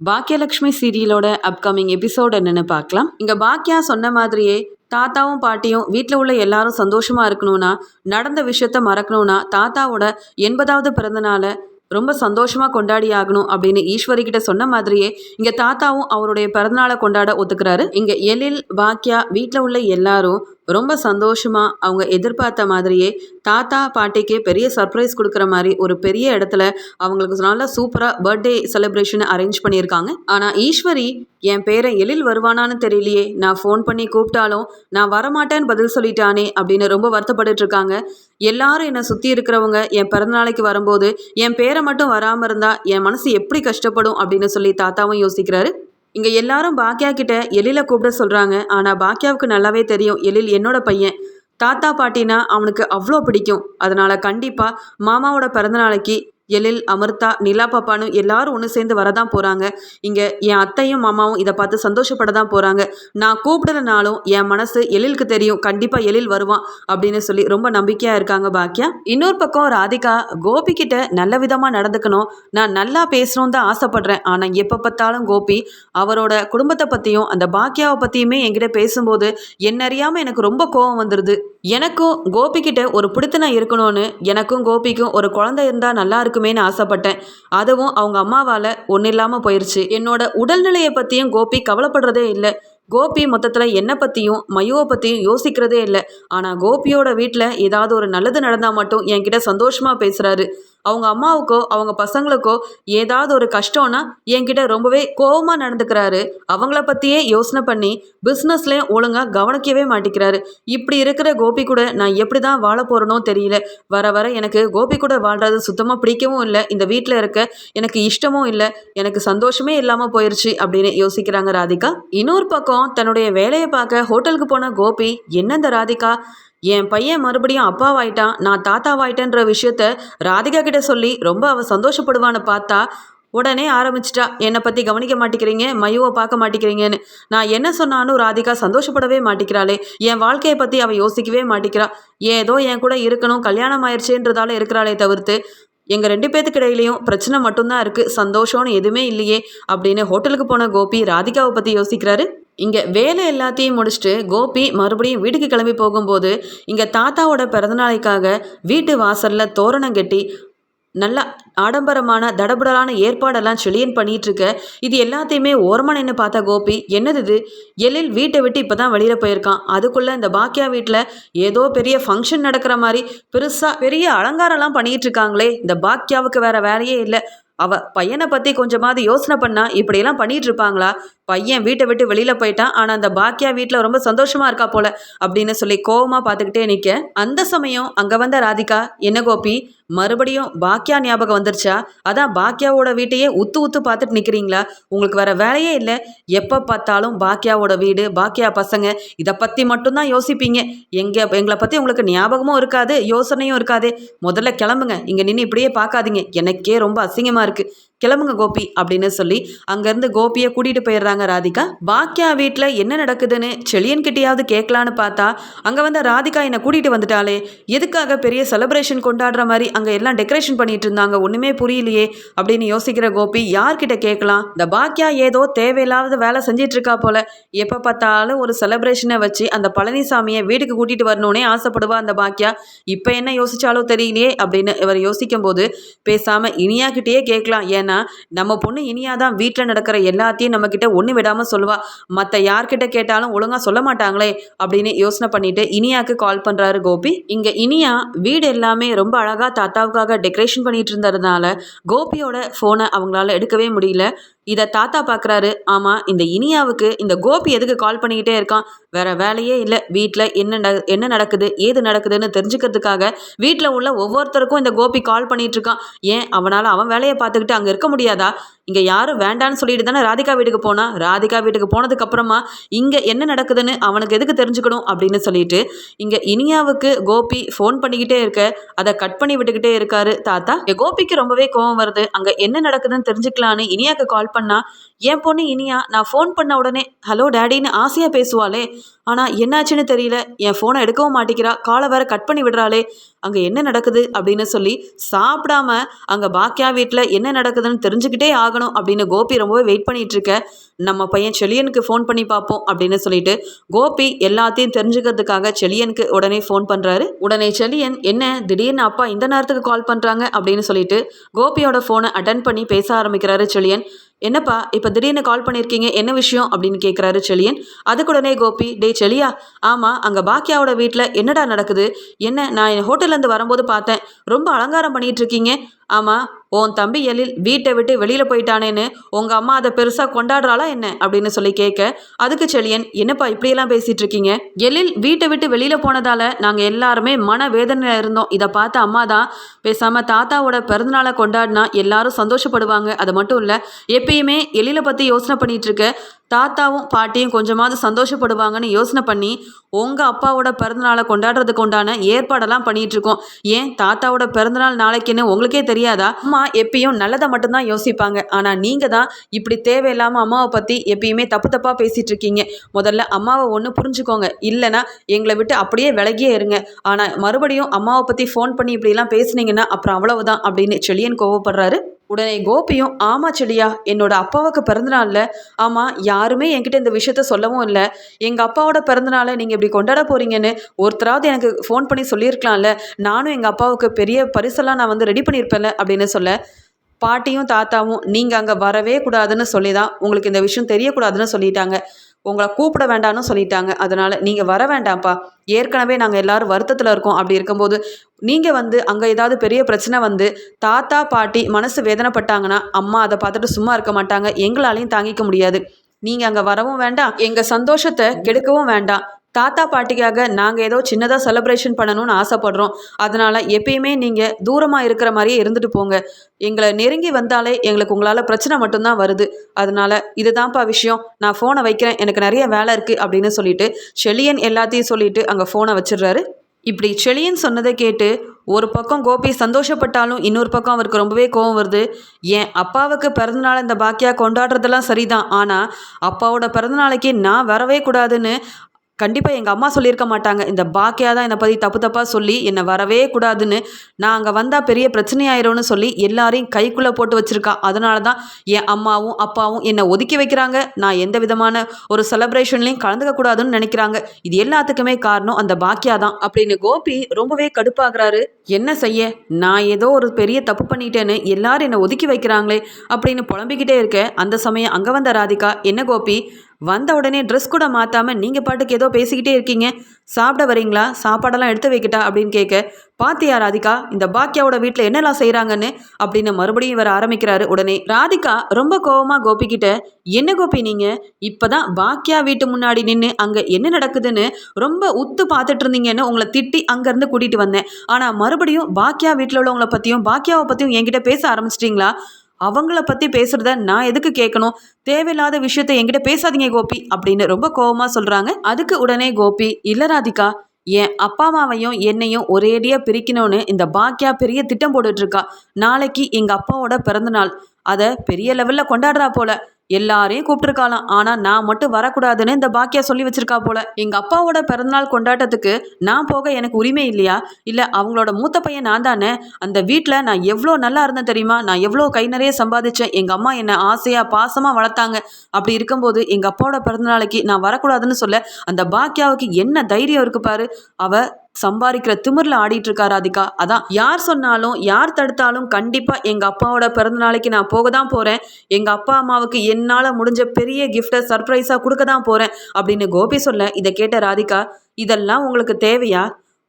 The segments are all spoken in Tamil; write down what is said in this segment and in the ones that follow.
பாக்கியலக்ஷ்மி சீரியலோட அப்கமிங் எபிசோட் என்னன்னு பார்க்கலாம். இங்க பாக்கியா சொன்ன மாதிரியே தாத்தாவும் பாட்டியும் வீட்டில் உள்ள எல்லாரும் சந்தோஷமா இருக்கணும்னா நடந்த விஷயத்த மறக்கணும்னா தாத்தாவோட எண்பதாவது பிறந்தநாளை ரொம்ப சந்தோஷமா கொண்டாடி ஆகணும் அப்படின்னு ஈஸ்வரி கிட்ட சொன்ன மாதிரியே இங்க தாத்தாவும் அவருடைய பிறந்தநாளை கொண்டாட ஒத்துக்கிறாரு. இங்க எழில் பாக்கியா வீட்டில் உள்ள எல்லாரும் ரொம்ப சந்தோஷமாக அவங்க எதிர்பார்த்த மாதிரியே தாத்தா பாட்டிக்கு பெரிய சர்ப்ரைஸ் கொடுக்குற மாதிரி ஒரு பெரிய இடத்துல அவங்களுக்கு நல்லா சூப்பராக பர்த்டே செலிப்ரேஷன் அரேஞ்ச் பண்ணியிருக்காங்க. ஆனால் ஈஸ்வரி என் பேரை எழில் வருவானான்னு தெரியலையே. நான் ஃபோன் பண்ணி கூப்பிட்டாலும் நான் வரமாட்டேன்னு பதில் சொல்லிட்டானே அப்படின்னு ரொம்ப வருத்தப்பட்டுட்டு இருக்காங்க. எல்லாரும் என்னை சுற்றி இருக்கிறவங்க என் பிறந்தநாளைக்கு வரும்போது என் பேரை மட்டும் வராமல் இருந்தால் என் மனசு எப்படி கஷ்டப்படும்? அப்படின்னு சொல்லி தாத்தாவும் யோசிக்கிறாரு. இங்கே எல்லாரும் பாக்கியா கிட்ட எழில கூப்பிட சொல்கிறாங்க ஆனால் பாக்கியாவுக்கு நல்லாவே தெரியும். எழில் என்னோட பையன். தாத்தா பாட்டினா அவனுக்கு அவ்வளோ பிடிக்கும். அதனால் கண்டிப்பாக மாமாவோட பிறந்தநாளைக்கு எழில் அமிர்தா நிலா பாப்பானும் எல்லாரும் ஒன்று சேர்ந்து வரதான் போகிறாங்க இங்கே என் அத்தையும் மாமாவும் இதை பார்த்து சந்தோஷப்பட தான் போகிறாங்க நான் கூப்பிடலனாலும் என் மனசு எழிலுக்கு தெரியும். கண்டிப்பாக எழில் வருவான் அப்படின்னு சொல்லி ரொம்ப நம்பிக்கையாக இருக்காங்க பாக்கியா இன்னொரு பக்கம் ராதிகா கோபி கிட்ட நல்ல விதமாக நடந்துக்கணும். நான் நல்லா பேசணும் தான் ஆசைப்படுறேன். ஆனால் எப்போ பார்த்தாலும் கோபி அவரோட குடும்பத்தை பற்றியும் அந்த பாக்கியாவை பற்றியுமே என்கிட்ட பேசும்போது என்னறியாமல் எனக்கு ரொம்ப கோபம் வந்துடுது எனக்கும் கோபிக்கிட்ட ஒரு பிடித்தனை இருக்கணும்னு எனக்கும் கோபிக்கும் ஒரு குழந்தை இருந்தால் நல்லா இருக்கும் இருக்குமேன்னு ஆசைப்பட்டேன். அதுவும் அவங்க அம்மாவால் ஒன்றும் இல்லாமல் போயிடுச்சு என்னோட உடல்நிலையை பற்றியும் கோபி கவலைப்படுறதே இல்லை. கோபி மொத்தத்தில் என்னை பற்றியும் மயுவை பற்றியும் யோசிக்கிறதே இல்லை. ஆனால் கோபியோட வீட்டில் ஏதாவது ஒரு நல்லது நடந்தால் மட்டும் என்கிட்ட சந்தோஷமாக பேசுகிறாரு அவங்க அம்மாவுக்கோ அவங்க பசங்களுக்கோ ஏதாவது ஒரு கஷ்டம்னா என்கிட்ட ரொம்பவே கோபமாக நடந்துக்கிறாரு. அவங்கள பற்றியே யோசனை பண்ணி பிஸ்னஸ்லேயும் ஒழுங்காக கவனிக்கவே மாட்டேங்கிறாரு இப்படி இருக்கிற கோபி கூட நான் எப்படி தான் வாழ போகிறனோ தெரியல. வர வர எனக்கு கோபி கூட வாழ்றது சுத்தமாக பிடிக்கவும் இல்லை. இந்த வீட்டில் இருக்க எனக்கு இஷ்டமும் இல்லை. எனக்கு சந்தோஷமே இல்லாமல் போயிடுச்சு அப்படின்னு யோசிக்கிறாங்க ராதிகா. இன்னொரு பக்கம் தன்னுடைய வேலையை பார்க்க ஹோட்டலுக்கு போன கோபி என்ன இந்த ராதிகா? என் பையன் மறுபடியும் அப்பாவாயிட்டான். நான் தாத்தாவாயிட்டேன்ற விஷயத்த ராதிகா கிட்ட சொல்லி ரொம்ப அவ சந்தோஷப்படுவான்னு பார்த்தா உடனே ஆரம்பிச்சிட்டா. என்னை பற்றி கவனிக்க மாட்டேங்கிறீங்க? மயுவை பார்க்க மாட்டேங்கிறீங்கன்னு. நான் என்ன சொன்னாலும் ராதிகா சந்தோஷப்படவே மாட்டேங்கிறாளே. என் வாழ்க்கையை பற்றி அவள் யோசிக்கவே மாட்டேங்கிறா. ஏதோ என் கூட இருக்கணும் கல்யாணம் ஆயிடுச்சுன்றதால இருக்கிறாளே தவிர்த்து எங்கள் ரெண்டு பேத்துக்கு இடையிலையும் பிரச்சனை மட்டும்தான் இருக்குது சந்தோஷம்னு எதுவுமே இல்லையே அப்படின்னு ஹோட்டலுக்கு போன கோபி ராதிகாவை பற்றி யோசிக்கிறாரு. இங்கே வேலை எல்லாத்தையும் முடிச்சுட்டு கோபி மறுபடியும் வீட்டுக்கு கிளம்பி போகும்போது இங்கே தாத்தாவோட பிறந்தநாளைக்காக வீட்டு வாசலில் தோரணம் கட்டி நல்லா ஆடம்பரமான தடபுடலான ஏற்பாடெல்லாம் செழியன் பண்ணிகிட்ருக்க இருக்க இது எல்லாத்தையுமே ஓரமாக நின்று பார்த்தா கோபி என்னது இது? எழில் வீட்டை விட்டு இப்போ தான் வெளியில் போயிருக்கான். அதுக்குள்ளே இந்த பாக்கியா வீட்டில் ஏதோ பெரிய ஃபங்க்ஷன் நடக்கிற மாதிரி பெருசாக பெரிய அலங்காரம்லாம் பண்ணிகிட்டு இருக்காங்களே இந்த பாக்கியாவுக்கு வேறு வேலையே இல்லை. அவள் பையனை பற்றி கொஞ்சமாவது யோசனை பண்ணால் இப்படியெல்லாம் பண்ணிகிட்ருப்பாங்களா பையன் வீட்டை விட்டு வெளியில் போயிட்டான். ஆனால் அந்த பாக்கியா வீட்டில் ரொம்ப சந்தோஷமா இருக்கா போல அப்படின்னு சொல்லி கோவமாக பார்த்துக்கிட்டே நிற்க அந்த சமயம் அங்கே வந்த ராதிகா என்ன கோபி? மறுபடியும் பாக்கியா ஞாபகம் வந்துருச்சா? அதான் பாக்கியாவோட வீட்டையே உத்து உத்து பார்த்துட்டு நிற்கிறீங்களா உங்களுக்கு வேற வேலையே இல்லை. எப்போ பார்த்தாலும் பாக்கியாவோட வீடு பாக்கியா பசங்க இதை பற்றி மட்டும்தான் யோசிப்பீங்க. எங்கே எங்களை பற்றி உங்களுக்கு ஞாபகமும் இருக்காது யோசனையும் இருக்காது. முதல்ல கிளம்புங்க. இங்கே நின்று இப்படியே பார்க்காதீங்க. எனக்கே ரொம்ப அசிங்கமாக இருக்குது கிளம்புங்க கோபி அப்படின்னு சொல்லி அங்கேருந்து கோபியை கூட்டிகிட்டு போயிடுறாங்க ராதிகா. பாக்கியா வீட்டில் என்ன நடக்குதுன்னு செழியன் கிட்டேயாவது கேட்கலான்னு பார்த்தா அங்கே வந்து ராதிகா என்னை கூட்டிகிட்டு வந்துட்டாலே எதுக்காக பெரிய செலிப்ரேஷன் கொண்டாடுற மாதிரி அங்கே எல்லாம் டெக்கரேஷன் பண்ணிட்டு இருந்தாங்க? ஒன்றுமே புரியலையே அப்படின்னு யோசிக்கிற கோபி யார்கிட்ட கேட்கலாம்? இந்த பாக்கியா ஏதோ தேவையில்லாத வேலை செஞ்சிட்டு இருக்கா போல. எப்போ பார்த்தாலும் ஒரு செலிப்ரேஷனை வச்சு அந்த பழனிசாமியை வீட்டுக்கு கூட்டிகிட்டு வரணுன்னே ஆசைப்படுவா அந்த பாக்கியா இப்போ என்ன யோசிச்சாலோ தெரியலையே அப்படின்னு இவர் யோசிக்கும் போது பேசாமல் இனியாக்கிட்டேயே கேட்கலாம். ஏன் ஏன்னா நம்ம பொண்ணு இனியா தான் வீட்டில் நடக்கிற எல்லாத்தையும் நம்மக்கிட்ட ஒன்று விடாமல் சொல்லுவா. மற்ற யார்கிட்ட கேட்டாலும் ஒழுங்காக சொல்ல மாட்டாங்களே அப்படின்னு யோசனை பண்ணிட்டு இனியாவுக்கு கால் பண்ணுறாரு கோபி. இங்கே இனியா வீடு எல்லாமே ரொம்ப அழகாக தாத்தாவுக்காக டெக்கரேஷன் பண்ணிட்டு இருந்ததுனால கோபியோட ஃபோனை அவங்களால எடுக்கவே முடியல. இதை தாத்தா பார்க்குறாரு ஆமாம் இந்த இனியாவுக்கு இந்த கோபி எதுக்கு கால் பண்ணிக்கிட்டே இருக்கான்? வேற வேலையே இல்லை. வீட்டில் என்ன என்ன நடக்குது ஏது நடக்குதுன்னு தெரிஞ்சுக்கிறதுக்காக வீட்டில் உள்ள ஒவ்வொருத்தருக்கும் இந்த கோபி கால் பண்ணிகிட்ருக்கான் இருக்கான். ஏன்? அவனால் அவன் வேலையை பார்த்துக்கிட்டு அங்கே இருக்க முடியாதா? இங்கே யாரும் வேண்டான்னு சொல்லிட்டு தானே ராதிகா வீட்டுக்கு போனா? ராதிகா வீட்டுக்கு போனதுக்கப்புறமா இங்கே என்ன நடக்குதுன்னு அவனுக்கு எதுக்கு தெரிஞ்சுக்கணும் அப்படின்னு சொல்லிட்டு இங்கே இனியாவுக்கு கோபி ஃபோன் பண்ணிக்கிட்டே இருக்க அதை கட் பண்ணி விட்டுக்கிட்டே இருக்காரு தாத்தா. கோபிக்கு ரொம்பவே கோவம் வருது. அங்கே என்ன நடக்குதுன்னு தெரிஞ்சுக்கலான்னு இனியாவுக்கு கால் பண்ணா என் பொண்ணு இனியா நான் ஃபோன் பண்ண உடனே ஹலோ டேடின்னு ஆசையாக பேசுவாளே. ஆனால் என்னாச்சுன்னு தெரியல. என் ஃபோனை எடுக்கவும் மாட்டேங்கிறா. காலை வேற கட் பண்ணி விடுறாளே. அங்கே என்ன நடக்குது? அப்படின்னு சொல்லி சாப்பிடாம அங்கே பாக்கியா வீட்டில் என்ன நடக்குதுன்னு தெரிஞ்சுக்கிட்டே ஆகணும் அப்படின்னு கோபி ரொம்பவே வெயிட் பண்ணிட்டு இருக்க நம்ம பையன் செலியனுக்கு ஃபோன் பண்ணி பார்ப்போம் அப்படின்னு சொல்லிட்டு கோபி எல்லாத்தையும் தெரிஞ்சுக்கிறதுக்காக செலியனுக்கு உடனே ஃபோன் பண்ணுறாரு உடனே செலியன் என்ன? திடீர்னு அப்பா இந்த நேரத்துக்கு கால் பண்ணுறாங்க அப்படின்னு சொல்லிட்டு கோபியோட ஃபோனை அட்டன் பண்ணி பேச ஆரம்பிக்கிறாரு செலியன். என்னப்பா இப்போ திடீர்னு கால் பண்ணியிருக்கீங்க என்ன விஷயம் அப்படின்னு கேட்குறாரு செழியன் அதுக்குடனே கோபி டே செழியா ஆமாம் அங்கே பாக்கியாவோட வீட்டில் என்னடா நடக்குது? என்ன நான் என் ஹோட்டல்லேருந்து வரும்போது பார்த்தேன். ரொம்ப அலங்காரம் பண்ணிகிட்டு இருக்கீங்க. ஆமாம் உன் தம்பி எழில் வீட்டை விட்டு வெளியில் போயிட்டானேன்னு உங்கள் அம்மா அதை பெருசாக கொண்டாடுறாளா என்ன? அப்படின்னு சொல்லி கேட்க அதுக்கு செழியன் என்னப்பா இப்படியெல்லாம் பேசிகிட்டு இருக்கீங்க? எழில் வீட்டை விட்டு வெளியில் போனதால் நாங்கள் எல்லாருமே மன வேதனையில் இருந்தோம். இதை பார்த்த அம்மா தான் பேசாமல் தாத்தாவோட பிறந்தநாளை கொண்டாடினா எல்லாரும் சந்தோஷப்படுவாங்க. அது மட்டும் இல்லை எப்பயுமே எழிலை பற்றி யோசனை பண்ணிகிட்டு இருக்க தாத்தாவும் பாட்டியும் கொஞ்சமாவது சந்தோஷப்படுவாங்கன்னு யோசனை பண்ணி உங்கள் அப்பாவோட பிறந்தநாளை கொண்டாடுறதுக்கு உண்டான ஏற்பாடெல்லாம் பண்ணிகிட்ருக்கோம் ஏன் தாத்தாவோட பிறந்தநாள் நாளைக்குன்னு உங்களுக்கே தெரியாதா? அம்மா எப்பயும் நல்லதை மட்டும்தான் யோசிப்பாங்க. ஆனால் நீங்கள் தான் இப்படி தேவையில்லாமல் அம்மாவை பற்றி எப்பயுமே தப்பு தப்பாக பேசிகிட்டு இருக்கீங்க முதல்ல அம்மாவை ஒன்று புரிஞ்சுக்கோங்க. இல்லைன்னா எங்களை விட்டு அப்படியே விலகியே இருங்க. ஆனால் மறுபடியும் அம்மாவை பற்றி ஃபோன் பண்ணி இப்படிலாம் பேசுனீங்கன்னா அப்புறம் அவ்வளவுதான் அப்படின்னு செழியன் கோவப்படுறாரு. உடனே கோபியும் ஆமா செடியா என்னோட அப்பாவுக்கு பிறந்தநாளில் ஆமாம் யாருமே என்கிட்ட இந்த விஷயத்த சொல்லவும் இல்லை. எங்கள் அப்பாவோட பிறந்தநாளை நீங்கள் இப்படி கொண்டாட போகிறீங்கன்னு ஒருத்தராவது எனக்கு ஃபோன் பண்ணி சொல்லியிருக்கலாம்ல. நானும் எங்கள் அப்பாவுக்கு பெரிய பரிசெல்லாம் நான் வந்து ரெடி பண்ணியிருப்பேன்ல அப்படின்னு சொல்ல பாட்டியும் தாத்தாவும் நீங்கள் அங்கே வரவே கூடாதுன்னு சொல்லி தான் உங்களுக்கு இந்த விஷயம் தெரியக்கூடாதுன்னு சொல்லிட்டாங்க. உங்களை கூப்பிட வேண்டாம்னு சொல்லிட்டாங்க. அதனால் நீங்கள் வர வேண்டாம்ப்பா. ஏற்கனவே நாங்கள் எல்லாரும் வருத்தத்தில் இருக்கோம். அப்படி இருக்கும்போது நீங்கள் வந்து அங்கே ஏதாவது பெரிய பிரச்சனை வந்து தாத்தா பாட்டி மனசு வேதனைப்பட்டாங்கன்னா அம்மா அதை பார்த்துட்டு சும்மா இருக்க மாட்டாங்க. எங்களாலையும் தாங்கிக்க முடியாது. நீங்கள் அங்கே வரவும் வேண்டாம். எங்கள் சந்தோஷத்தை கெடுக்கவும் வேண்டாம். தாத்தா பாட்டிக்காக நாங்கள் ஏதோ சின்னதாக செலப்ரேஷன் பண்ணணும்னு ஆசைப்படுறோம். அதனால் எப்பயுமே நீங்கள் தூரமாக இருக்கிற மாதிரியே இருந்துட்டு போங்க. எங்களை நெருங்கி வந்தாலே எங்களுக்கு உங்களால் பிரச்சனை மட்டும்தான் வருது. அதனால் இதுதான்ப்பா விஷயம். நான் ஃபோனை வைக்கிறேன். எனக்கு நிறைய வேலை இருக்குது அப்படின்னு சொல்லிட்டு செழியன் எல்லாத்தையும் சொல்லிட்டு அங்கே ஃபோனை வச்சிடுறாரு. இப்படி செழியன் சொன்னதை கேட்டு ஒரு பக்கம் கோபி சந்தோஷப்பட்டாலும் இன்னொரு பக்கம் அவருக்கு ரொம்பவே கோவம் வருது. என் அப்பாவுக்கு பிறந்தநாள் இந்த பாக்கியா கொண்டாடுறதெல்லாம் சரிதான். ஆனால் அப்பாவோட பிறந்தநாளைக்கு நான் வரவே கூடாதுன்னு கண்டிப்பாக எங்கள் அம்மா சொல்லியிருக்க மாட்டாங்க. இந்த பாக்கியா தான் என்னை பற்றி தப்பு தப்பாக சொல்லி என்னை வரவே கூடாதுன்னு. நான் அங்கே வந்தால் பெரிய பிரச்சனையாயிரும்னு சொல்லி எல்லாரையும் கைக்குள்ளே போட்டு வச்சுருக்கா. அதனால தான் என் அம்மாவும் அப்பாவும் என்னை ஒதுக்கி வைக்கிறாங்க. நான் எந்த விதமான ஒரு செலப்ரேஷன்லையும் கலந்துக்க கூடாதுன்னு நினைக்கிறாங்க. இது எல்லாத்துக்குமே காரணம் அந்த பாக்கியா தான் அப்படின்னு கோபி ரொம்பவே கடுப்பாகிறாரு என்ன செய்ய? நான் ஏதோ ஒரு பெரிய தப்பு பண்ணிட்டேன்னு எல்லாரும் என்னை ஒதுக்கி வைக்கிறாங்களே அப்படின்னு புலம்பிக்கிட்டே இருக்க அந்த சமயம் அங்கே வந்த ராதிகா என்ன கோபி? வந்த உடனே ட்ரெஸ் கூட மாற்றாமல் நீங்கள் பாட்டுக்கு ஏதோ பேசிக்கிட்டே இருக்கீங்க. சாப்பிட வரீங்களா? சாப்பாடெல்லாம் எடுத்து வைக்கிட்டா? அப்படின்னு கேட்க பாத்தியா ராதிகா இந்த பாக்கியாவோட வீட்டில் என்னெல்லாம் செய்கிறாங்கன்னு அப்படின்னு மறுபடியும் இவர் ஆரம்பிக்கிறாரு. உடனே ராதிகா ரொம்ப கோவமாக கோபிக்கிட்ட என்ன கோபி நீங்கள் இப்போ தான் பாக்கியா வீட்டு முன்னாடி நின்று அங்கே என்ன நடக்குதுன்னு ரொம்ப உத்து பார்த்துட்டு இருந்தீங்கன்னு உங்களை திட்டி அங்கேருந்து கூட்டிகிட்டு வந்தேன். ஆனால் மறுபடியும் பாக்கியா வீட்டில் உள்ளவங்களை பற்றியும் பாக்கியாவை பற்றியும் என்கிட்ட பேச ஆரம்பிச்சிட்டிங்களா? அவங்கள பற்றி பேசுகிறத நான் எதுக்கு கேட்கணும்? தேவையில்லாத விஷயத்த என்கிட்ட பேசாதீங்க கோபி அப்படின்னு ரொம்ப கோபமாக சொல்கிறாங்க அதுக்கு உடனே கோபி இல்லை ராதிகா என் அப்பா அம்மாவையும் என்னையும் ஒரேடியாக பிரிக்கணும்னு இந்த பாக்கியா பெரிய திட்டம் போட்டுட்ருக்கா நாளைக்கு எங்கள் அப்பாவோட பிறந்தநாள். அதை பெரிய லெவலில் கொண்டாடுறா போல. எல்லாரையும் கூப்பிட்டுருக்காளாம். ஆனால் நான் மட்டும் வரக்கூடாதுன்னு இந்த பாக்கியா சொல்லி வச்சிருக்கா போல. எங்கள் அப்பாவோட பிறந்தநாள் கொண்டாட்டத்துக்கு நான் போக எனக்கு உரிமை இல்லையா? இல்லை அவங்களோட மூத்த பையன் நான் தானே? அந்த வீட்டில் நான் எவ்வளோ நல்லா இருந்தேன் தெரியுமா? நான் எவ்வளோ கை நிறைய சம்பாதிச்சேன். எங்கள் அம்மா என்னை ஆசையாக பாசமாக வளர்த்தாங்க. அப்படி இருக்கும்போது எங்கள் அப்பாவோட பிறந்தநாளைக்கு நான் வரக்கூடாதுன்னு சொல்ல அந்த பாக்கியாவுக்கு என்ன தைரியம் இருக்கு பாரு? அவள் சம்பாதிக்கிற திமிரில் ஆடிட்டு இருக்கா ராதிகா. அதான் யார் சொன்னாலும் யார் தடுத்தாலும் கண்டிப்பாக எங்கள் அப்பாவோட பிறந்த நாளைக்கு நான் போக தான் போகிறேன் எங்கள் அப்பா அம்மாவுக்கு என்னால் முடிஞ்ச பெரிய கிஃப்டை சர்ப்ரைஸாக கொடுக்க தான் போகிறேன் அப்படின்னு கோபி சொல்ல இதை கேட்ட ராதிகா இதெல்லாம் உங்களுக்கு தேவையா?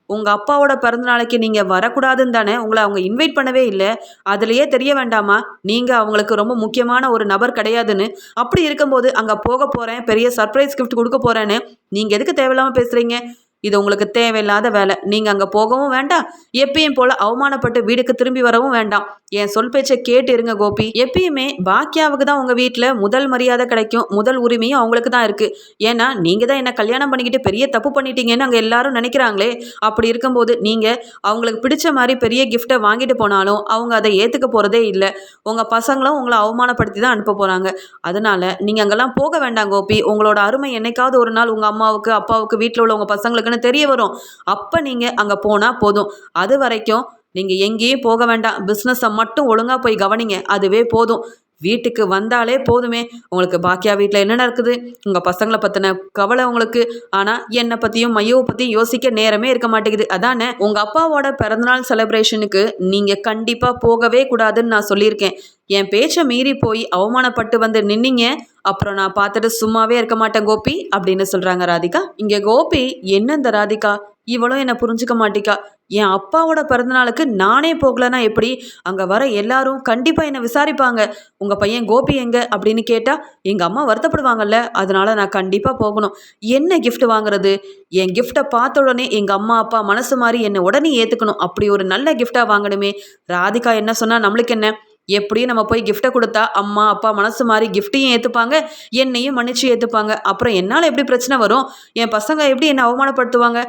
உங்கள் அப்பாவோட பிறந்த நாளைக்கு நீங்கள் வரக்கூடாதுன்னு தானே உங்களை அவங்க இன்வைட் பண்ணவே இல்லை. அதுலேயே தெரிய வேண்டாமா? நீங்கள் அவங்களுக்கு ரொம்ப முக்கியமான ஒரு நபர் கிடையாதுன்னு. அப்படி இருக்கும்போது அங்கே போக போகிறேன் பெரிய சர்ப்ரைஸ் கிஃப்ட் கொடுக்க போகிறேன்னு நீங்கள் எதுக்கு தேவையில்லாமல் பேசுகிறீங்க இது உங்களுக்கு தேவையில்லாத வேலை. நீங்கள் அங்கே போகவும் வேண்டாம். எப்பயும் போல் அவமானப்பட்டு வீடுக்கு திரும்பி வரவும் வேண்டாம். என் சொல் பேச்சை கேட்டு இருங்க கோபி. எப்பயுமே பாக்கியாவுக்கு தான் உங்கள் வீட்டில் முதல் மரியாதை கிடைக்கும். முதல் உரிமையும் அவங்களுக்கு தான் இருக்குது ஏன்னா நீங்கள் தான் என்ன கல்யாணம் பண்ணிக்கிட்டு பெரிய தப்பு பண்ணிட்டீங்கன்னு அங்கே எல்லாரும் நினைக்கிறாங்களே. அப்படி இருக்கும்போது நீங்கள் அவங்களுக்கு பிடிச்ச மாதிரி பெரிய கிஃப்ட்டை வாங்கிட்டு போனாலும் அவங்க அதை ஏற்றுக்க போகிறதே இல்லை. உங்கள் பசங்களும் உங்களை அவமானப்படுத்தி தான் அனுப்ப போகிறாங்க அதனால் நீங்கள் அங்கெல்லாம் போக வேண்டாம் கோபி. உங்களோட அருமை என்னைக்காவது ஒரு நாள் உங்கள் அம்மாவுக்கு அப்பாவுக்கு வீட்டில் உள்ள உங்கள் இருக்குன்னு தெரிய வரும். அப்போ நீங்கள் அங்கே போனால் போதும். அது வரைக்கும் நீங்கள் எங்கேயும் போக வேண்டாம். பிஸ்னஸை மட்டும் ஒழுங்காக போய் கவனிங்க. அதுவே போதும். வீட்டுக்கு வந்தாலே போதுமே. உங்களுக்கு பாக்கியா வீட்டில் என்னென்ன இருக்குது உங்கள் பசங்களை பற்றின கவலை உங்களுக்கு. ஆனால் என்னை பற்றியும் மையோவை பற்றியும் யோசிக்க நேரமே இருக்க மாட்டேங்குது. அதானே? உங்கள் அப்பாவோட பிறந்தநாள் செலிப்ரேஷனுக்கு நீங்கள் கண்டிப்பாக போகவே கூடாதுன்னு நான் சொல்லியிருக்கேன். என் பேச்சை மீறி போய் அவமானப்பட்டு வந்து நின்னீங்க. அப்புறம் நான் பார்த்துட்டு சும்மாவே இருக்க மாட்டேன் கோபி அப்படின்னு சொல்கிறாங்க ராதிகா. இங்கே கோபி என்ன இந்த ராதிகா? இவளும் என்னை புரிஞ்சுக்க மாட்டிக்கா. என் அப்பாவோட பிறந்தநாளுக்கு நானே போகலன்னா எப்படி? அங்கே வர எல்லாரும் கண்டிப்பாக என்னை விசாரிப்பாங்க. உங்கள் பையன் கோபி எங்க? அப்படின்னு கேட்டால் எங்கள் அம்மா வருத்தப்படுவாங்கல்ல. அதனால நான் கண்டிப்பாக போகணும். என்ன கிஃப்ட் வாங்குறது? என் கிஃப்ட்டை பார்த்த உடனே எங்கள் அம்மா அப்பா மனசு மாதிரி என்னை உடனே ஏற்றுக்கணும் அப்படி ஒரு நல்ல கிஃப்டாக வாங்கணுமே. ராதிகா என்ன சொன்னால் நம்மளுக்கு என்ன? எப்படியும் நம்ம போய் கிஃப்ட்டை கொடுத்தா அம்மா அப்பா மனசு மாதிரி கிஃப்ட்டையும் ஏற்றுப்பாங்க என்னையும் மன்னிச்சு ஏற்றுப்பாங்க அப்புறம் என்னால் எப்படி பிரச்சனை வரும்? என் பசங்க எப்படி என்னை அவமானப்படுத்துவாங்க?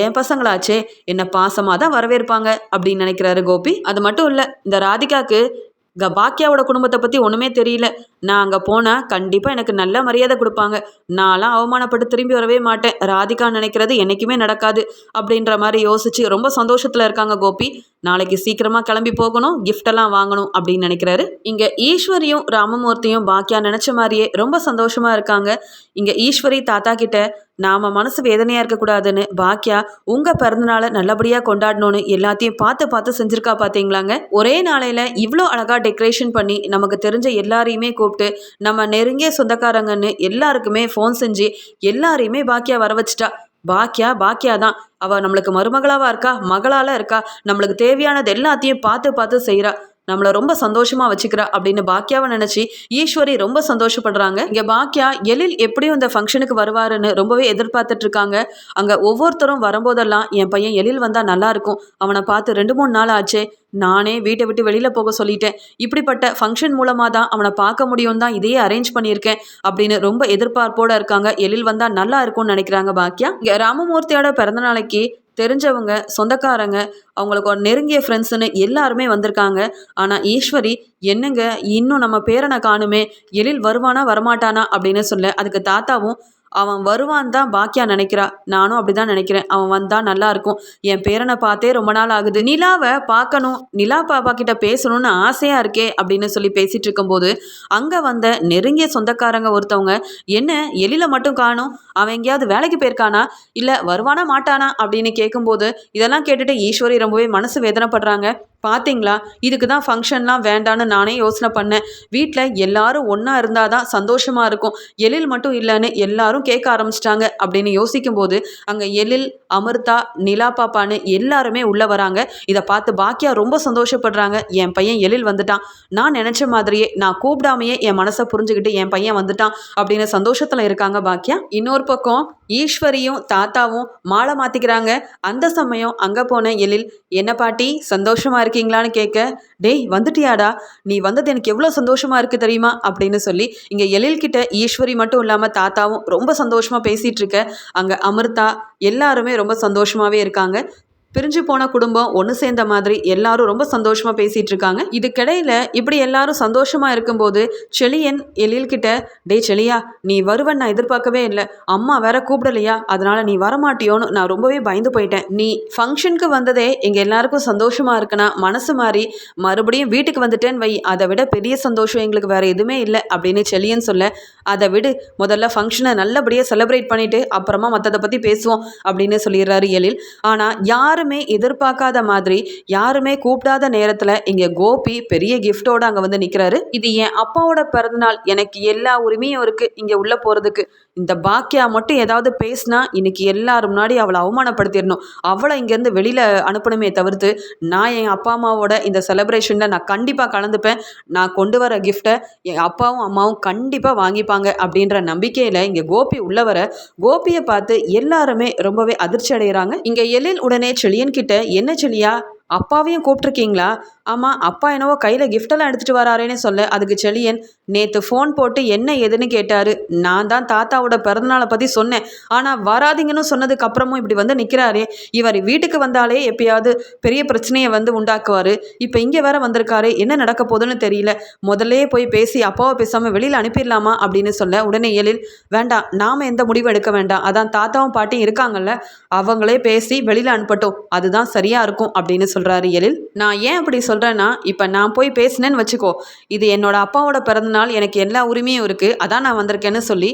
என் பசங்களாச்சே என்னை பாசமாக தான் வரவேற்பாங்க அப்படின்னு நினைக்கிறாரு கோபி. அது மட்டும் இல்லை இந்த ராதிகாக்கு க பாக்கியாவோட குடும்பத்தை பற்றி ஒன்றுமே தெரியல. நான் அங்கே போனால் கண்டிப்பாக எனக்கு நல்ல மரியாதை கொடுப்பாங்க. நான்லாம் அவமானப்பட்டு திரும்பி வரவே மாட்டேன். ராதிகா நினைக்கிறது என்றைக்குமே நடக்காது அப்படின்ற மாதிரி யோசிச்சு ரொம்ப சந்தோஷத்தில் இருக்காங்க கோபி. நாளைக்கு சீக்கிரமாக கிளம்பி போகணும் கிஃப்டெல்லாம் வாங்கணும் அப்படின்னு நினைக்கிறாரு. இங்கே ஈஸ்வரியும் ராமமூர்த்தியும் பாக்கியா நினச்ச மாதிரியே ரொம்ப சந்தோஷமாக இருக்காங்க. இங்கே ஈஸ்வரி தாத்தா கிட்ட நாம் மனசு வேதனையாக இருக்கக்கூடாதுன்னு பாக்கியா உங்கள் பிறந்தநாளை நல்லபடியாக கொண்டாடணும்னு எல்லாத்தையும் பார்த்து பார்த்து செஞ்சுருக்கா பார்த்தீங்களாங்க ஒரே நாளையில் இவ்வளோ அழகாக டெக்கரேஷன் பண்ணி நமக்கு தெரிஞ்ச எல்லாரையுமே கூப்பிட்டு நம்ம நெருங்கிய சொந்தக்காரங்கன்னு எல்லாருக்குமே ஃபோன் செஞ்சு எல்லாரையுமே பாக்கியா வர வச்சுட்டா பாக்கியா பாக்கியா தான். அவள் நம்மளுக்கு மருமகளாவா இருக்கா? மகளால இருக்கா? நம்மளுக்கு தேவையானது எல்லாத்தையும் பார்த்து பார்த்து செய்கிறா நம்மளை ரொம்ப சந்தோஷமா வச்சுக்கிறா அப்படின்னு பாக்கியாவை நினைச்சு ஈஸ்வரி ரொம்ப சந்தோஷப்படுறாங்க. இங்க பாக்கியா எழில் எப்படியும் இந்த ஃபங்க்ஷனுக்கு வருவாருன்னு ரொம்பவே எதிர்பார்த்துட்டு இருக்காங்க அங்க ஒவ்வொருத்தரும் வரும்போதெல்லாம் என் பையன் எழில் வந்தா நல்லா இருக்கும். அவனை பார்த்து ரெண்டு மூணு நாள் ஆச்சே நானே வீட்டை விட்டு வெளியில போக சொல்லிட்டேன். இப்படிப்பட்ட ஃபங்க்ஷன் மூலமா தான் அவனை பார்க்க முடியும் தான் இதையே அரேஞ்ச் பண்ணியிருக்கேன் அப்படின்னு ரொம்ப எதிர்பார்ப்போட இருக்காங்க. எழில் வந்தா நல்லா இருக்கும்னு நினைக்கிறாங்க பாக்கியா இங்க ராமமூர்த்தியோட பிறந்த நாளைக்கு தெரிஞ்சவங்க சொந்தக்காரங்க அவங்களுக்கு ஒரு நெருங்கிய ஃப்ரெண்ட்ஸுன்னு எல்லாருமே வந்திருக்காங்க. ஆனால் ஈஸ்வரி என்னங்க இன்னும் நம்ம பேரனை காணுமே எழில் வருவானா வரமாட்டானா அப்படின்னு சொல்ல அதுக்கு தாத்தாவும் அவன் வருவான் தான் பாக்கியா நினைக்கிறா. நானும் அப்படிதான் நினைக்கிறேன். அவன் வந்தா நல்லா இருக்கும். என் பேரனை பார்த்தே ரொம்ப நாள் ஆகுது. நிலாவை பார்க்கணும். நிலா பாப்பா கிட்ட பேசணும்னு ஆசையா இருக்கே அப்படின்னு சொல்லி பேசிட்டு இருக்கும்போது அங்க வந்த நெருங்கிய சொந்தக்காரங்க ஒருத்தவங்க என்ன எழில மட்டும் காணும்? அவன் எங்கேயாவது வேலைக்கு போயிருக்கானா? இல்ல வருவானா மாட்டானா? அப்படின்னு கேட்கும்போது இதெல்லாம் கேட்டுட்டு ஈஸ்வரி ரொம்பவே மனசு வேதனைப்படுறாங்க. பார்த்தீங்களா இதுக்கு தான் ஃபங்க்ஷன்லாம் வேண்டான்னு நானே யோசனை பண்ணேன். வீட்டில் எல்லாரும் ஒன்றா இருந்தால் தான் சந்தோஷமாக இருக்கும். எழில் மட்டும் இல்லைன்னு எல்லாரும் கேட்க ஆரம்பிச்சிட்டாங்க அப்படின்னு யோசிக்கும்போது அங்கே எழில் அமிர்தா நிலா பாப்பான்னு எல்லாருமே உள்ளே வராங்க. இதை பார்த்து பாக்கியா ரொம்ப சந்தோஷப்படுறாங்க. என் பையன் எழில் வந்துட்டான். நான் நினச்ச மாதிரியே நான் கூப்பிடாமையே என் மனசை புரிஞ்சுக்கிட்டு என் பையன் வந்துட்டான் அப்படின்னு சந்தோஷத்தில் இருக்காங்க பாக்கியா. இன்னொரு பக்கம் ஈஸ்வரியும் தாத்தாவும் மாலை மாற்றிக்கிறாங்க அந்த சமயம் அங்கே போன எழில் என்ன பாட்டி சந்தோஷமாக இருக்கு இருக்கீங்களான்னு கேட்க டேய் வந்துட்டியாடா? நீ வந்தது எனக்கு எவ்வளோ சந்தோஷமாக இருக்குது தெரியுமா? அப்படின்னு சொல்லி இங்கே எழில்கிட்ட ஈஸ்வரி மட்டும் இல்லாமல் தாத்தாவும் ரொம்ப சந்தோஷமாக பேசிகிட்ருக்க இருக்க அங்கே அமிர்தா எல்லாருமே ரொம்ப சந்தோஷமாகவே இருக்காங்க. பிரிஞ்சு போன குடும்பம் ஒன்று சேர்ந்த மாதிரி எல்லாரும் ரொம்ப சந்தோஷமா பேசிட்டு இருக்காங்க. இதுக்கிடையில இப்படி எல்லாரும் சந்தோஷமா இருக்கும்போது செளியன் எழில்கிட்ட டே செளியா நீ வருவன் நான் எதிர்பார்க்கவே இல்லை. அம்மா வேற கூப்பிடலையா? அதனால நீ வரமாட்டியோன்னு நான் ரொம்பவே பயந்து போயிட்டேன். நீ ஃபங்க்ஷனுக்கு வந்ததே எங்க எல்லாருக்கும் சந்தோஷமா இருக்குன்னா மனசு மாறி மறுபடியும் வீட்டுக்கு வந்துட்டேன்னு வை. அதை விட பெரிய சந்தோஷம் எங்களுக்கு வேற எதுவுமே இல்லை அப்படின்னு செளியன் சொல்ல அதை விடு. முதல்ல ஃபங்க்ஷனை நல்லபடியாக செலிப்ரேட் பண்ணிட்டு அப்புறமா மற்றதை பற்றி பேசுவோம் அப்படின்னு சொல்லிடுறாரு எழில். ஆனால் யாருமே எதிர்பார்க்காத மாதிரி யாருமே கூப்பிடாத நேரத்தில் இங்கே கோபி பெரிய கிஃப்டோட அங்கே வந்து நிற்கிறாரு இது என் அப்பாவோட பிறந்தநாள். எனக்கு எல்லா உரிமையும் இருக்குது இங்கே உள்ளே போகிறதுக்கு இந்த பாக்கியா மட்டும் ஏதாவது பேசினா இன்னைக்கு எல்லாரும் முன்னாடி அவளை அவமானப்படுத்திடணும். அவளை இங்கேருந்து வெளியில் அனுப்பணுமே தவிர்த்து நான் என் அப்பா அம்மாவோட இந்த செலப்ரேஷனில் நான் கண்டிப்பாக கலந்துப்பேன். நான் கொண்டு வர கிஃப்ட்டை என் அப்பாவும் அம்மாவும் கண்டிப்பாக வாங்கிப்பாங்க அப்படின்ற நம்பிக்கையில் இங்கே கோபி உள்ளவரை கோபியை பார்த்து எல்லாருமே ரொம்பவே அதிர்ச்சி அடைகிறாங்க இங்கே எழில் உடனே செளி செழியன்கிட்ட என்ன சொல்லியா அப்பாவையும் கூப்பிட்ருக்கீங்களா ஆமாம் அப்பா என்னவோ கையில் கிஃப்டெல்லாம் எடுத்துகிட்டு வராரேன்னு சொல்ல அதுக்கு செழியன் நேற்று ஃபோன் போட்டு என்ன ஏதுன்னு கேட்டார். நான் தான் தாத்தாவோட பிறந்தநாளை பற்றி சொன்னேன். ஆனால் வராதீங்கன்னு சொன்னதுக்கு அப்புறமும் இப்படி வந்து நிற்கிறாரே இவர் வீட்டுக்கு வந்தாலே எப்பயாவது பெரிய பிரச்சனையை வந்து உண்டாக்குவார். இப்போ இங்கே வேற வந்திருக்காரு. என்ன நடக்க போகுதுன்னு தெரியல. முதல்லே போய் பேசி அப்பாவை பேசாமல் வெளியில் அனுப்பிடலாமா? அப்படின்னு சொல்ல உடனே எழில் வேண்டாம் நாம் எந்த முடிவும் எடுக்க வேண்டாம். அதான் தாத்தாவும் பாட்டியும் இருக்காங்கல்ல. அவங்களே பேசி வெளியில் அனுப்பட்டும். அதுதான் சரியாக இருக்கும். அப்படின்னு சொல்கிறாரு எழில். நான் ஏன் அப்படி சொல்கிறேன்னா இப்போ நான் போய் பேசினேன்னு வச்சுக்கோ. இது என்னோட அப்பாவோட பிறந்தநாள் எனக்கு எல்லா உரிமையும் இருக்குது அதான் நான் வந்திருக்கேன்னு சொல்லி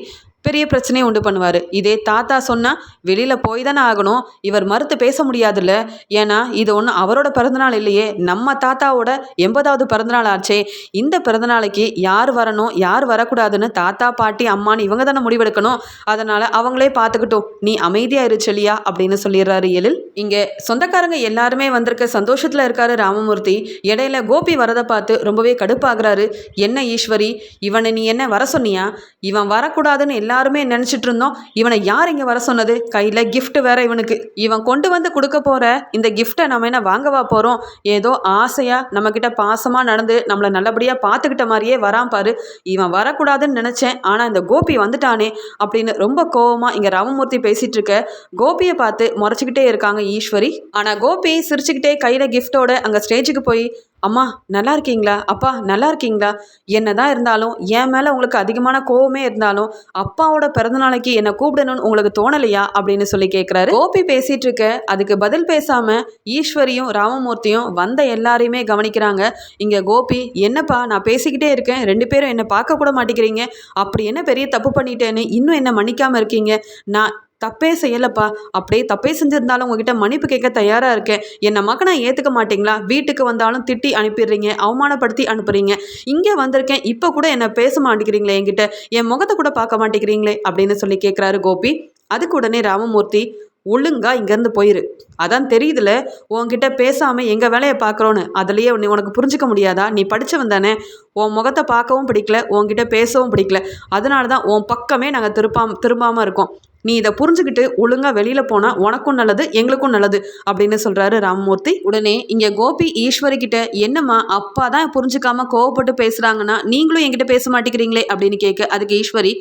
பெரிய பிரச்சனையை உண்டு பண்ணுவார். இதே தாத்தா சொன்னால் வெளியில் போய் தானே ஆகணும். இவர் மறுத்து பேச முடியாதுல்ல. ஏன்னா இது ஒன்றும் அவரோட பிறந்தநாள் இல்லையே. நம்ம தாத்தாவோட எண்பதாவது பிறந்தநாள் ஆச்சே. இந்த பிறந்தநாளைக்கு யார் வரணும் யார் வரக்கூடாதுன்னு தாத்தா பாட்டி அம்மான்னு இவங்க தானே முடிவெடுக்கணும். அதனால் அவங்களே பார்த்துக்கிட்டோம். நீ அமைதியாக செல்லியா அப்படின்னு சொல்லிடுறாரு எழில். இங்கே சொந்தக்காரங்க எல்லாருமே வந்திருக்க சந்தோஷத்தில் இருக்காரு ராமமூர்த்தி. இடையில கோபி வரதை பார்த்து ரொம்பவே கடுப்பாகிறாரு. என்ன ஈஸ்வரி? இவனை நீ என்ன வர சொன்னியா? இவன் வரக்கூடாதுன்னு எல்லாருமே நினச்சிட்டு இருந்தோம். இவனை யார் இங்கே வர சொன்னது? கையில் கிஃப்ட் வேற இவனுக்கு. இவன் கொண்டு வந்து கொடுக்க போகிற இந்த கிஃப்ட்டை நம்ம என்ன வாங்கவா போகிறோம் ஏதோ ஆசையாக நம்மக்கிட்ட பாசமாக நடந்து நம்மளை நல்லபடியாக பார்த்துக்கிட்ட மாதிரியே வரான் பாரு. இவன் வரக்கூடாதுன்னு நினச்சேன். ஆனால் இந்த கோபி வந்துட்டானே அப்படின்னு ரொம்ப கோவமாக இங்கே ராமமூர்த்தி பேசிகிட்டு இருக்க. கோபியை பார்த்து முறைச்சிக்கிட்டே இருக்காங்க ஈஸ்வரி. ஆனால் கோபி சிரிச்சுக்கிட்டே கையில் கிஃப்ட்டோட அங்கே ஸ்டேஜுக்கு போய் அம்மா நல்லா இருக்கீங்களா? அப்பா நல்லா இருக்கீங்களா? என்ன தான் இருந்தாலும் என் மேலே உங்களுக்கு அதிகமான கோவமே இருந்தாலும் அப்பாவோட பிறந்தநாளைக்கு என்னை கூப்பிடணும்னு உங்களுக்கு தோணலையா? அப்படின்னு சொல்லி கேட்குறாரு கோபி பேசிட்டு இருக்க அதுக்கு பதில் பேசாம ஈஸ்வரியும் ராமமூர்த்தியும் வந்த எல்லாரையுமே கவனிக்கிறாங்க. இங்க கோபி என்னப்பா நான் பேசிக்கிட்டே இருக்கேன். ரெண்டு பேரும் என்னை பார்க்க கூட மாட்டேங்கிறீங்க. அப்படி என்ன பெரிய தப்பு பண்ணிட்டேன்னு இன்னும் என்ன மன்னிக்காம இருக்கீங்க? நான் தப்பே செய்யலப்பா. அப்படியே தப்பே செஞ்சிருந்தாலும் உங்ககிட்ட மன்னிப்பு கேட்க தயாராக இருக்கேன். என்னை மகனை ஏற்றுக்க மாட்டீங்களா? வீட்டுக்கு வந்தாலும் திட்டி அனுப்பிடுறீங்க அவமானப்படுத்தி அனுப்புறீங்க. இங்கே வந்திருக்கேன் இப்போ கூட என்னை பேச மாட்டேங்கிறீங்களே என்கிட்ட. என் முகத்தை கூட பார்க்க மாட்டேங்கிறீங்களே அப்படின்னு சொல்லி கேட்குறாரு கோபி. அதுக்கு உடனே ராமமூர்த்தி ஒழுங்கா இங்கேருந்து போயிரு. அதான் தெரியுதுல உன்கிட்ட பேசாமல் எங்கள் வேலையை பார்க்குறோன்னு. அதுலேயே நீ உனக்கு புரிஞ்சுக்க முடியாதா? நீ படித்தவன் தானே. உன் முகத்தை பார்க்கவும் பிடிக்கல உன்கிட்ட பேசவும் பிடிக்கல. அதனால தான் உன் பக்கமே நாங்கள் திருப்பாம திரும்பாமல் இருக்கோம். நீ இதை புரிஞ்சுக்கிட்டு ஒழுங்காக வெளியில் போனால் உனக்கும் நல்லது எங்களுக்கும் நல்லது அப்படின்னு சொல்கிறாரு ராமமூர்த்தி. உடனே இங்கே கோபி ஈஸ்வரி கிட்ட என்னம்மா அப்பா தான் புரிஞ்சுக்காம கோவப்பட்டு பேசுகிறாங்கன்னா நீங்களும் என்கிட்ட பேச மாட்டேங்கிறீங்களே அப்படின்னு கேட்க அதுக்கு ஈஸ்வரி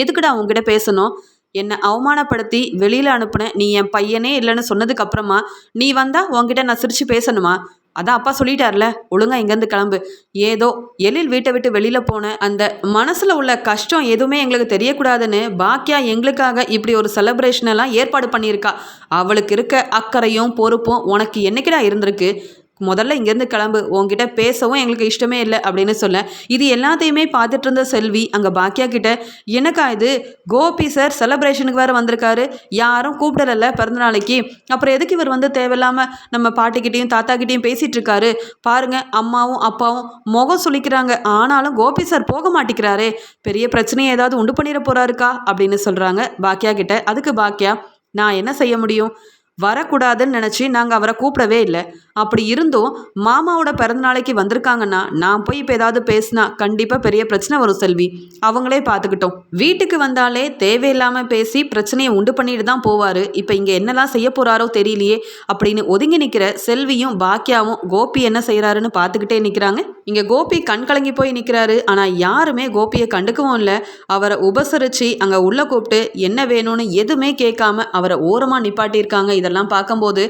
எதுக்குடா உங்ககிட்ட பேசணும்? என்னை அவமானப்படுத்தி வெளியில் அனுப்புன நீ என் பையனே இல்லைன்னு சொன்னதுக்கு அப்புறமா நீ வந்தா உன்கிட்ட நான் சிரிச்சு பேசணுமா? அதான் அப்பா சொல்லிட்டார்ல ஒழுங்கா இங்கேருந்து கிளம்பு. ஏதோ எழில் வீட்டை விட்டு வெளியில் போன அந்த மனசில் உள்ள கஷ்டம் எதுவுமே எங்களுக்கு தெரியக்கூடாதுன்னு பாக்கியா எங்களுக்காக இப்படி ஒரு செலப்ரேஷன் எல்லாம் ஏற்பாடு பண்ணியிருக்கா. அவளுக்கு இருக்க அக்கறையும் பொறுப்பும் உனக்கு என்னைக்கிடா இருந்திருக்கு? முதல்ல இங்கேருந்து கிளம்பு உங்ககிட்ட பேசவும் எங்களுக்கு இஷ்டமே இல்லை அப்படின்னு சொல்ல. இது எல்லாத்தையுமே பார்த்துட்டு இருந்த செல்வி அங்கே பாக்கியா கிட்ட எனக்கா இது? கோபி சார் செலப்ரேஷனுக்கு வேறு வந்திருக்காரு. யாரும் கூப்பிடல பிறந்த நாளைக்கு. அப்புறம் எதுக்கு இவர் வந்து தேவையில்லாமல் நம்ம பாட்டிக்கிட்டேயும் தாத்தாக்கிட்டேயும் பேசிகிட்டு இருக்காரு? பாருங்கள் அம்மாவும் அப்பாவும் முகம் சுளிக்கிறாங்க. ஆனாலும் கோபி சார் போக மாட்டேங்கிறாரே பெரிய பிரச்சனையை ஏதாவது உண்டு பண்ணிட போகிறாருக்கா அப்படின்னு சொல்கிறாங்க பாக்கியா கிட்ட. அதுக்கு பாக்கியா நான் என்ன செய்ய முடியும்? வரக்கூடாதுன்னு நினச்சி நாங்கள் அவரை கூப்பிடவே இல்லை. அப்படி இருந்தும் மாமாவோட பிறந்தநாளைக்கு வந்திருக்காங்கன்னா நான் போய் இப்போ ஏதாவது பேசினா கண்டிப்பாக பெரிய பிரச்சனை வரும் செல்வி. அவங்களே பார்த்துக்கிட்டோம் வீட்டுக்கு வந்தாலே தேவையில்லாமல் பேசி பிரச்சனையை உண்டு பண்ணிட்டு தான் போவார். இப்போ இங்கே என்னெல்லாம் செய்ய போகிறாரோ தெரியலையே. அப்படின்னு ஒதுங்கி நிற்கிற செல்வியும் பாக்கியாவும் கோபி என்ன செய்கிறாருன்னு பார்த்துக்கிட்டே நிற்கிறாங்க இங்கே கோபி கண் கலங்கி போய் நிற்கிறாரு ஆனால் யாருமே கோபியை கண்டுக்கவும் இல்லை. அவரை உபசரித்து அங்கே உள்ளே கூப்பிட்டு என்ன வேணும்னு எதுவுமே கேட்காம அவரை ஓரமாக நிப்பாட்டியிருக்காங்க. இதெல்லாம் பார்க்கும்போது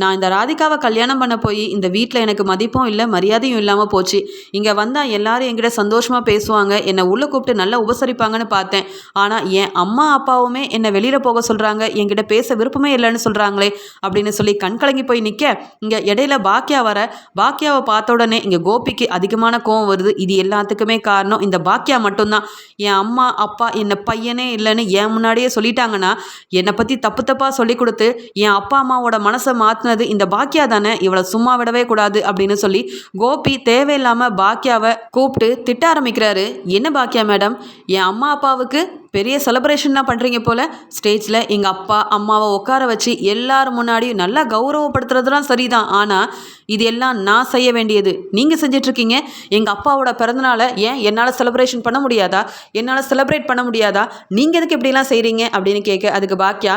நான் இந்த ராதிகாவை கல்யாணம் பண்ண போய் இந்த வீட்டில் எனக்கு மதிப்பும் இல்லை மரியாதையும் இல்லாமல் போச்சு. இங்கே வந்தால் எல்லாரும் என்கிட்ட சந்தோஷமாக பேசுவாங்க. என்னை உள்ளே கூப்பிட்டு நல்லா உபசரிப்பாங்கன்னு பார்த்தேன். ஆனால் என் அம்மா அப்பாவுமே என்னை வெளியில் போக சொல்கிறாங்க என்கிட்ட பேச விருப்பமே இல்லைன்னு சொல்கிறாங்களே அப்படின்னு சொல்லி கண் கலங்கி போய் நிற்க இங்கே இடையில பாக்கியா வர. பாக்கியாவை பார்த்த உடனே இங்கே கோபிக்கு அதிகமான கோவம் வருது. இது எல்லாத்துக்குமே காரணம் இந்த பாக்கியா மட்டும்தான். என் அம்மா அப்பா என்னை பையனே இல்லைன்னு என் முன்னாடியே சொல்லிட்டாங்கன்னா என்னை பற்றி தப்பு தப்பாக சொல்லி கொடுத்து என் அப்பா அம்மாவோட மனசை மாற்றினது இந்த பாக்கியா தானே? இவளை சும்மா விடவே கூடாது அப்படின்னு சொல்லி கோபி தேவையில்லாமல் பாக்கியாவை கூப்பிட்டு திட்ட ஆரம்பிக்கிறாரு. என்ன பாக்கியா மேடம்? என் அம்மா அப்பாவுக்கு பெரிய செலப்ரேஷன் தான் பண்ணுறீங்க போல். ஸ்டேஜில் எங்கள் அப்பா அம்மாவை உட்கார வச்சு எல்லார் முன்னாடியும் நல்லா கௌரவப்படுத்துறதுலாம் சரிதான். ஆனால் இது எல்லாம் நான் செய்ய வேண்டியது. நீங்கள் செஞ்சிட்ருக்கீங்க. எங்கள் அப்பாவோட பிறந்தநாளை ஏன் என்னால் செலப்ரேஷன் பண்ண முடியாதா? என்னால் செலப்ரேட் பண்ண முடியாதா? நீங்கள் எதுக்கு இப்படிலாம் செய்கிறீங்க அப்படின்னு கேட்க அதுக்கு பாக்கியா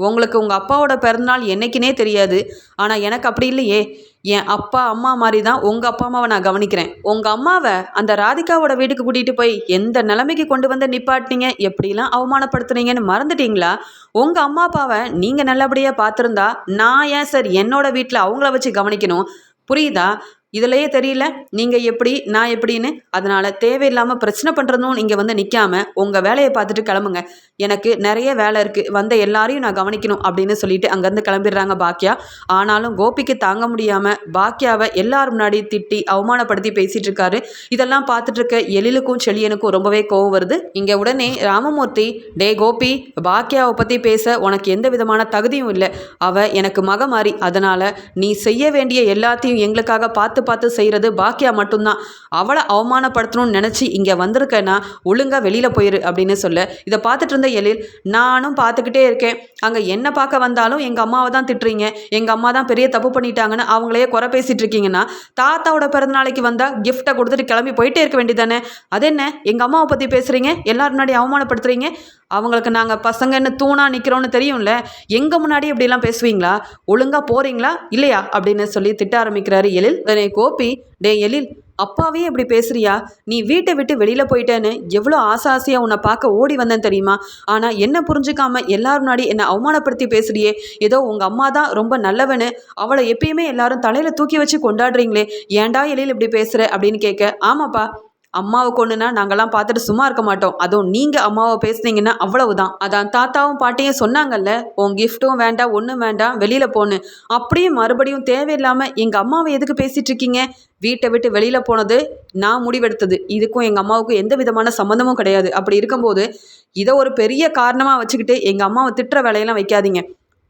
உங்களுக்கு உங்கள் அப்பாவோட பிறந்தநாள் என்னைக்குனே தெரியாது. ஆனால் எனக்கு அப்படி இல்லையே. என் அப்பா அம்மா மாதிரி தான் உங்கள் அப்பா அம்மாவை நான் கவனிக்கிறேன். உங்கள் அம்மாவை அந்த ராதிகாவோட வீட்டுக்கு கூட்டிகிட்டு போய் எந்த நிலைமைக்கு கொண்டு வந்து நிப்பாட்டினீங்க? எப்படிலாம் அவமானப்படுத்துனீங்கன்னு மறந்துட்டீங்களா? உங்கள் அம்மா அப்பாவை நீங்கள் நல்லபடியாக பார்த்துருந்தா நான் ஏன் சார் என்னோட வீட்டில் அவங்கள வச்சு கவனிக்கணும்? புரியுதா? இதுலையே தெரியல நீங்கள் எப்படி நான் எப்படின்னு அதனால் தேவையில்லாமல் பிரச்சனை பண்ணுறதும் இங்கே வந்து நிற்காம உங்கள் வேலையை பார்த்துட்டு கிளம்புங்க. எனக்கு நிறைய வேலை இருக்குது வந்த எல்லாரையும் நான் கவனிக்கணும் அப்படின்னு சொல்லிட்டு அங்கேருந்து கிளம்பிடுறாங்க பாக்கியா ஆனாலும் கோபிக்கு தாங்க முடியாமல் பாக்கியாவை எல்லார் முன்னாடி திட்டி அவமானப்படுத்தி பேசிகிட்டு இருக்காரு. இதெல்லாம் பார்த்துட்டு இருக்க எழிலுக்கும் செழியனுக்கும் ரொம்பவே கோவம் வருது. இங்கே உடனே ராமமூர்த்தி டே கோபி பாக்கியாவை பற்றி பேச உனக்கு எந்த விதமான தகுதியும் இல்லை. அவ எனக்கு மக மாதிரி அதனால் நீ செய்ய வேண்டிய எல்லாத்தையும் எங்களுக்காக பார்த்து பார்த்து செய்கிறது பாக்கியா மட்டும்தான். அவளை அவமானப்படுத்தணும்னு நினச்சி இங்கே வந்திருக்கேன்னா ஒழுங்காக வெளியில் போயிரு அப்படின்னு சொல்ல. இதை பார்த்துட்டு இருந்த எழில் நானும் பார்த்துக்கிட்டே இருக்கேன். அங்கே என்ன பார்க்க வந்தாலும் எங்கள் அம்மாவை தான் திட்டுறீங்க. எங்கள் அம்மா தான் பெரிய தப்பு பண்ணிட்டாங்கன்னு அவங்களையே குறை பேசிட்டு இருக்கீங்கன்னா தாத்தாவோட பிறந்தநாளைக்கு வந்தால் கிஃப்ட்டை கொடுத்துட்டு கிளம்பி போயிட்டே இருக்க வேண்டியதானே அது என்ன? எங்கள் அம்மாவை பற்றி பேசுகிறீங்க எல்லாரும் முன்னாடி அவமானப்படுத்துறீங்க? அவங்களுக்கு நாங்கள் பசங்கன்னு தூணாக நிற்கிறோன்னு தெரியும்ல. எங்கள் முன்னாடி இப்படிலாம் பேசுவீங்களா? ஒழுங்காக போகிறீங்களா இல்லையா? அப்படின்னு சொல்லி திட்ட ஆரம்பிக்கிறாரு எழில். கோபி டே எழில் அப்பாவே இப்படி பேசுறியா? நீ வீட்டை விட்டு வெளியில் போயிட்டேன்னு எவ்வளோ ஆசை ஆசையாக உன்னை பார்க்க ஓடி வந்தேன் தெரியுமா? ஆனால் என்ன புரிஞ்சுக்காம எல்லாரும் முன்னாடி என்னை அவமானப்படுத்தி பேசுறியே? ஏதோ உங்கள் அம்மா தான் ரொம்ப நல்லவனு. அவளை எப்பயுமே எல்லாரும் தலையில் தூக்கி வச்சு கொண்டாடுறீங்களே. ஏன்டா எழில் இப்படி பேசுகிற அப்படின்னு கேட்க ஆமாப்பா அம்மாவை கொண்டுனா நாங்கெல்லாம் பார்த்துட்டு சும்மா இருக்க மாட்டோம். அதுவும் நீங்கள் அம்மாவை பேசுனீங்கன்னா அவ்வளவுதான். அதான் தாத்தாவும் பாட்டியும் சொன்னாங்கல்ல உன் கிஃப்ட்டும் வேண்டாம் ஒன்றும் வேண்டாம் வெளியில் போன்னு. அப்படியே மறுபடியும் தேவையில்லாமல் எங்கள் அம்மாவை எதுக்கு பேசிட்டு இருக்கீங்க? வீட்டை விட்டு வெளியில் போனது நான் முடிவெடுத்தது. இதுக்கும் எங்கள் அம்மாவுக்கும் எந்த விதமான சம்மந்தமும் கிடையாது. அப்படி இருக்கும்போது இதை ஒரு பெரிய காரணமாக வச்சுக்கிட்டு எங்கள் அம்மாவை திட்டுற வேலையெல்லாம் வைக்காதீங்க.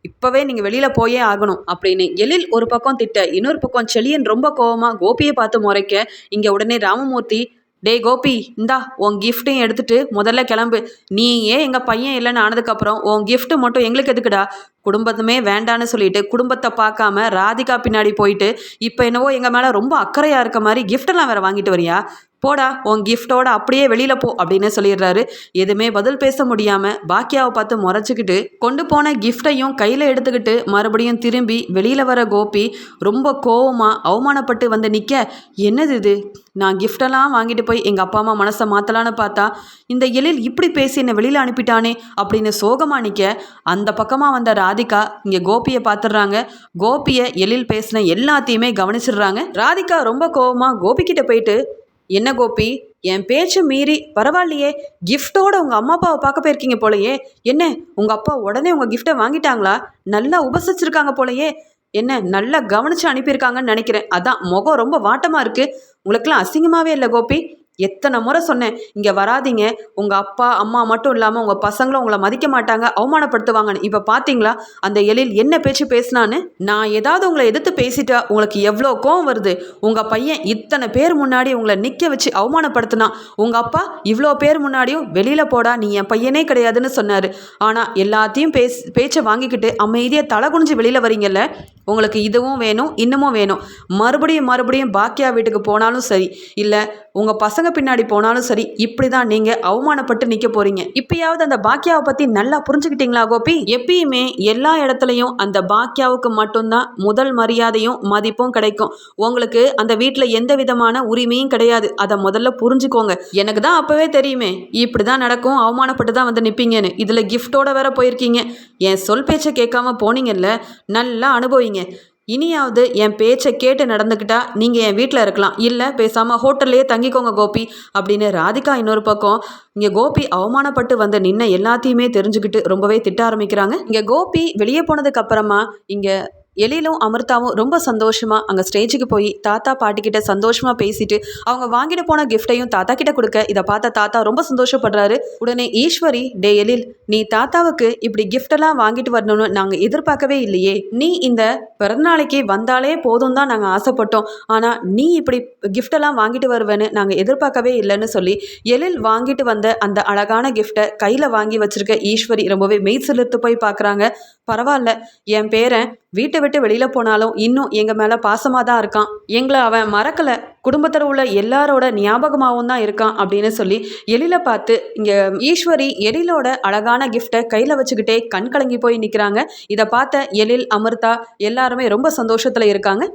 இப்போவே நீங்கள் வெளியில் போயே ஆகணும் அப்படின்னு எழில் ஒரு பக்கம் திட்ட இன்னொரு பக்கம் செழியன் ரொம்ப கோவமாக கோபியை பார்த்து முறைக்க இங்கே உடனே ராமமூர்த்தி டேய் கோபி இந்தா உன் கிஃப்ட்டையும் எடுத்துட்டு முதல்ல கிளம்பு. நீ ஏன் எங்கள் பையன் இல்லைன்னு ஆனதுக்கப்புறம் உன் கிஃப்ட்டு மட்டும் எங்களுக்கு எதுக்குடா? குடும்பத்துமே வேண்டான்னு சொல்லிட்டு குடும்பத்தை பார்க்காம ராதிகா பின்னாடி போயிட்டு இப்போ என்னவோ எங்கள் மேலே ரொம்ப அக்கறையாக இருக்க மாதிரி கிஃப்டெல்லாம் வேறு வேற வாங்கிட்டு வரியா? போடா உன் கிஃப்டோட அப்படியே வெளியில் போ அப்படின்னு சொல்லிடுறாரு. எதுவுமே பதில் பேச முடியாமல் பாக்கியாவை பார்த்து முறைச்சிக்கிட்டு கொண்டு போன கிஃப்டையும் கையில் எடுத்துக்கிட்டு மறுபடியும் திரும்பி வெளியில் வர கோபி ரொம்ப கோவமாக அவமானப்பட்டு வந்து நிற்க என்னது இது? நான் கிஃப்டெல்லாம் வாங்கிட்டு போய் எங்கள் அப்பா அம்மா மனசை மாற்றலான்னு பார்த்தா இந்த எழில் இப்படி பேசி என்னை வெளியில் அனுப்பிட்டானே அப்படின்னு சோகமாக நிற்க அந்த பக்கமாக வந்த ராதிகா இங்கே கோபியை பார்த்துடுறாங்க. கோபியை எழில் பேசின எல்லாத்தையுமே கவனிச்சிடுறாங்க. ராதிகா ரொம்ப கோவமாக கோபிக்கிட்ட போயிட்டு என்ன கோபி என் பேச்சை மீறி பரவாயில்லையே கிஃப்டோட உங்கள் அம்மா அப்பாவை பார்க்க போயிருக்கீங்க போலயே. என்ன உங்கள் அப்பா உடனே உங்கள் கிஃப்ட்டை வாங்கிட்டாங்களா? நல்லா உபசரிச்சிருக்காங்க போலயே. என்ன நல்லா கவனித்து அனுப்பியிருக்காங்கன்னு நினைக்கிறேன். அதான் முகம் ரொம்ப வாட்டமாக இருக்குது உங்களுக்கெல்லாம் அசிங்கமாகவே இல்லை கோபி. எத்தனை முறை சொன்னேன் இங்கே வராதீங்க. உங்கள் அப்பா அம்மா மட்டும் இல்லாமல் உங்கள் பசங்களும் உங்களை மதிக்க மாட்டாங்க அவமானப்படுத்துவாங்கன்னு. இப்போ பார்த்தீங்களா அந்த எழில் என்ன பேச்சு பேசினான்னு? நான் ஏதாவது உங்களை எதிர்த்து பேசிட்டா உங்களுக்கு எவ்வளோ கோவம் வருது? உங்கள் பையன் இத்தனை பேர் முன்னாடி உங்களை நிற்க வச்சு அவமானப்படுத்தினா உங்கள் அப்பா இவ்வளோ பேர் முன்னாடியும் வெளியில் போடா நீ என் பையனே கிடையாதுன்னு சொன்னார். ஆனால் எல்லாத்தையும் பேஸ் பேச்சை வாங்கிக்கிட்டு அமைதியாக தலை குனிஞ்சு வெளியில் வரீங்கல்ல உங்களுக்கு இதுவும் வேணும் இன்னமும் வேணும். மறுபடியும் மறுபடியும் பாக்கியா வீட்டுக்கு போனாலும் சரி இல்லை உங்கள் பசங்க பின்னாடி போனாலும் சரி இப்படி தான் நீங்கள் அவமானப்பட்டு நிற்க போகிறீங்க இப்பயாவது அந்த பாக்கியாவை பற்றி நல்லா புரிஞ்சுக்கிட்டீங்களா கோபி? எப்பயுமே எல்லா இடத்துலையும் அந்த பாக்கியாவுக்கு மட்டும்தான் முதல் மரியாதையும் மதிப்பும் கிடைக்கும். உங்களுக்கு அந்த வீட்டில் எந்த விதமான உரிமையும் கிடையாது. அதை முதல்ல புரிஞ்சுக்கோங்க. எனக்கு தான் அப்போவே தெரியுமே இப்படி தான் நடக்கும் அவமானப்பட்டு தான் வந்து நிற்பீங்கன்னு இதில் கிஃப்டோட வேற போயிருக்கீங்க. என் சொல் பேச்சை கேட்காம போனீங்கல்ல நல்லா அனுபவிங்க. இனியாவது என் பேச்சை கேட்டு நடந்துக்கிட்டா நீங்கள் என் வீட்டில் இருக்கலாம். இல்லை பேசாமல் ஹோட்டல்லையே தங்கிக்கோங்க கோபி அப்படின்னு ராதிகா இன்னொரு பக்கம். இங்கே கோபி அவமானப்பட்டு வந்த நின்ன எல்லாத்தையுமே தெரிஞ்சுக்கிட்டு ரொம்பவே திட்ட ஆரம்பிக்கிறாங்க. இங்கே கோபி வெளியே போனதுக்கப்புறமா இங்கே எழிலும் அமிர்தாவும் ரொம்ப சந்தோஷமாக அங்கே ஸ்டேஜுக்கு போய் தாத்தா பாட்டிக்கிட்ட சந்தோஷமாக பேசிட்டு அவங்க வாங்கிட்டு போன கிஃப்டையும் தாத்தா கிட்ட கொடுக்க இதை பார்த்த தாத்தா ரொம்ப சந்தோஷப்படுறாரு. உடனே ஈஸ்வரி டே எழில் நீ தாத்தாவுக்கு இப்படி கிஃப்டெல்லாம் வாங்கிட்டு வரணும்னு நாங்கள் எதிர்பார்க்கவே இல்லையே. நீ இந்த பிறந்தநாளைக்கு வந்தாலே போதும் தான் நாங்கள் ஆசைப்பட்டோம். ஆனால் நீ இப்படி கிஃப்டெல்லாம் வாங்கிட்டு வருவேன்னு நாங்கள் எதிர்பார்க்கவே இல்லைன்னு சொல்லி எழில் வாங்கிட்டு வந்த அந்த அழகான கிஃப்ட்டை கையில் வாங்கி வச்சிருக்க ஈஸ்வரி ரொம்பவே மெய் செலுத்து போய் பார்க்குறாங்க. பரவாயில்ல என் பேரன் வீட்டை விட்டு வெளியில் போனாலும் இன்னும் எங்கள் மேலே பாசமாக தான் இருக்கான். எங்களை அவன் மறக்கலை. குடும்பத்தில் உள்ள எல்லாரோட ஞாபகமாகவும் தான் இருக்கான் அப்படின்னு சொல்லி எழில பார்த்து இங்கே ஈஸ்வரி எழிலோட அழகான கிஃப்ட்டை கையில் வச்சுக்கிட்டே கண் கலங்கி போய் நிற்கிறாங்க இதை பார்த்த எழில் அமிர்தா எல்லாருமே ரொம்ப சந்தோஷத்தில் இருக்காங்க.